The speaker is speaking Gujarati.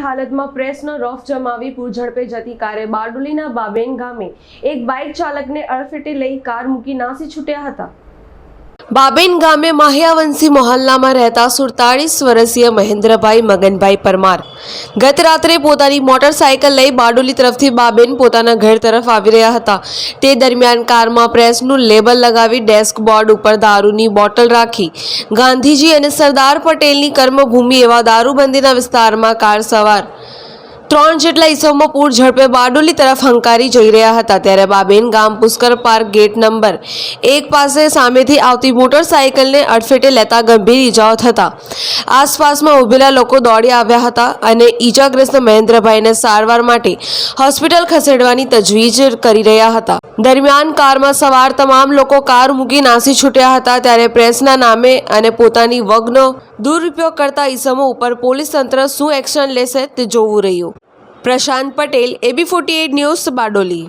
હાલતમાં પ્રેસનો રફ જમાવી પૂરઝડપે જતી કારે બારડોલીના બાબેન ગામે એક બાઇક ચાલકને અડફેટે લઈ કાર મૂકી નાસી છૂટ્યા હતા. બાબેન ગામે માહ્યાવંશી મોહલ્લામાં રહેતા સુડતાળીસ વર્ષીય મહેન્દ્રભાઈ મગનભાઈ પરમાર ગત રાત્રે પોતાની મોટરસાયકલ લઈ બારડોલી તરફથી બાબેન પોતાના ઘર તરફ આવી રહ્યા હતા. તે દરમિયાન કારમાં પ્રેસનું લેબલ લગાવી ડેસ્ક બોર્ડ ઉપર દારૂની બોટલ રાખી ગાંધીજી અને સરદાર પટેલની કર્મભૂમિ એવા દારૂબંધીના વિસ્તારમાં કાર સવાર ત્રણ જેટલા ઈસમો પૂર ઝડપે બારડોલી તરફ હંકારી જઈ રહ્યા હતા. ત્યારે બાબેન ગામ પુષ્કર પાર્ક ગેટ નંબર એક પાસે સામેથી આવતી મોટરસાયકલને અડફેટે લેતા ગંભીર ઈજાઓ થતા. આસપાસમાં ઊભેલા લોકો દોડી આવ્યા હતા અને ઈજાગ્રસ્ત મહેન્દ્રભાઈને સારવાર માટે હોસ્પિટલ ખસેડવાની તજવીજ કરી રહ્યા હતા. દરમિયાન કારમાં સવાર તમામ લોકો કાર મૂકી નાસી છૂટ્યા હતા ત્યારે પ્રેસના નામે અને પોતાની વગનો દુરુપયોગ કરતા ઈસમો ઉપર પોલીસ તંત્ર શું એક્શન લેશે તે જોવું રહ્યું. Prashant Patel, AB forty news Bardoli.